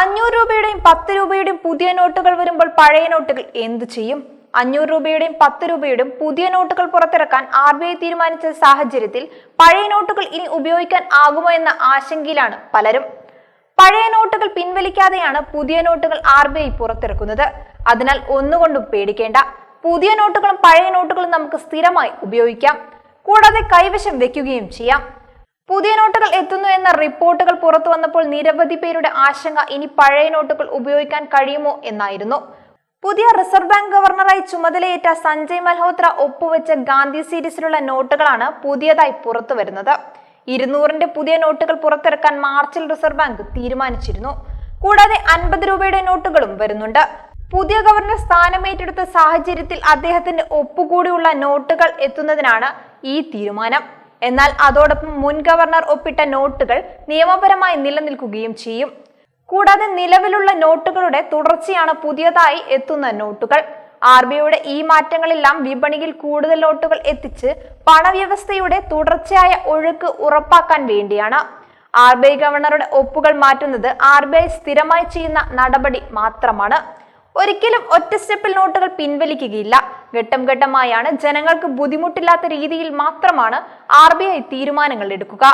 അഞ്ഞൂറ് രൂപയുടെയും പത്ത് രൂപയുടെയും പുതിയ നോട്ടുകൾ വരുമ്പോൾ പഴയ നോട്ടുകൾ എന്തു ചെയ്യും? അഞ്ഞൂറ് രൂപയുടെയും പത്ത് രൂപയുടെയും പുതിയ നോട്ടുകൾ പുറത്തിറക്കാൻ ആർ ബി ഐ തീരുമാനിച്ച സാഹചര്യത്തിൽ പഴയ നോട്ടുകൾ ഇനി ഉപയോഗിക്കാൻ ആകുമോ എന്ന ആശങ്കയിലാണ് പലരും. പഴയ നോട്ടുകൾ പിൻവലിക്കാതെയാണ് പുതിയ നോട്ടുകൾ ആർ ബി ഐ പുറത്തിറക്കുന്നത്. അതിനാൽ ഒന്നുകൊണ്ടും പേടിക്കേണ്ട. പുതിയ നോട്ടുകളും പഴയ നോട്ടുകളും നമുക്ക് സ്ഥിരമായി ഉപയോഗിക്കാം. കൂടാതെ കൈവശം വെക്കുകയും ചെയ്യാം. പുതിയ നോട്ടുകൾ എത്തുന്നു എന്ന റിപ്പോർട്ടുകൾ പുറത്തു വന്നപ്പോൾ നിരവധി പേരുടെ ആശങ്ക ഇനി പഴയ നോട്ടുകൾ ഉപയോഗിക്കാൻ കഴിയുമോ എന്നായിരുന്നു. പുതിയ റിസർവ് ബാങ്ക് ഗവർണറായി ചുമതലയേറ്റ സഞ്ജയ് മൽഹോത്ര ഒപ്പുവെച്ച ഗാന്ധി സീരീസിലുള്ള നോട്ടുകളാണ് പുതിയതായി പുറത്തു വരുന്നത്. ഇരുന്നൂറിന്റെ പുതിയ നോട്ടുകൾ പുറത്തിറക്കാൻ മാർച്ചിൽ റിസർവ് ബാങ്ക് തീരുമാനിച്ചിരുന്നു. കൂടാതെ അൻപത് രൂപയുടെ നോട്ടുകളും വരുന്നുണ്ട്. പുതിയ ഗവർണർ സ്ഥാനമേറ്റെടുത്ത സാഹചര്യത്തിൽ അദ്ദേഹത്തിന്റെ ഒപ്പുകൂടിയുള്ള നോട്ടുകൾ എത്തുന്നതിനാണ് ഈ തീരുമാനം. എന്നാൽ അതോടൊപ്പം മുൻ ഗവർണർ ഒപ്പിട്ട നോട്ടുകൾ നിയമപരമായി നിലനിൽക്കുകയും ചെയ്യും. കൂടാതെ നിലവിലുള്ള നോട്ടുകളുടെ തുടർച്ചയാണ് പുതിയതായി എത്തുന്ന നോട്ടുകൾ. ആർ ബി ഐയുടെ ഈ മാറ്റങ്ങളെല്ലാം വിപണിയിൽ കൂടുതൽ നോട്ടുകൾ എത്തിച്ച് പണവ്യവസ്ഥയുടെ തുടർച്ചയായ ഒഴുക്ക് ഉറപ്പാക്കാൻ വേണ്ടിയാണ്. ആർ ബി ഐ ഗവർണറുടെ ഒപ്പുകൾ മാറ്റുന്നത് ആർ ബി ഐ സ്ഥിരമായി ചെയ്യുന്ന നടപടി മാത്രമാണ്. ഒരിക്കലും ഒറ്റ സ്റ്റെപ്പിൽ നോട്ടുകൾ പിൻവലിക്കുകയില്ല. ഘട്ടം ഘട്ടമായാണ് ജനങ്ങൾക്ക് ബുദ്ധിമുട്ടില്ലാത്ത രീതിയിൽ മാത്രമാണ് ആർ തീരുമാനങ്ങൾ എടുക്കുക.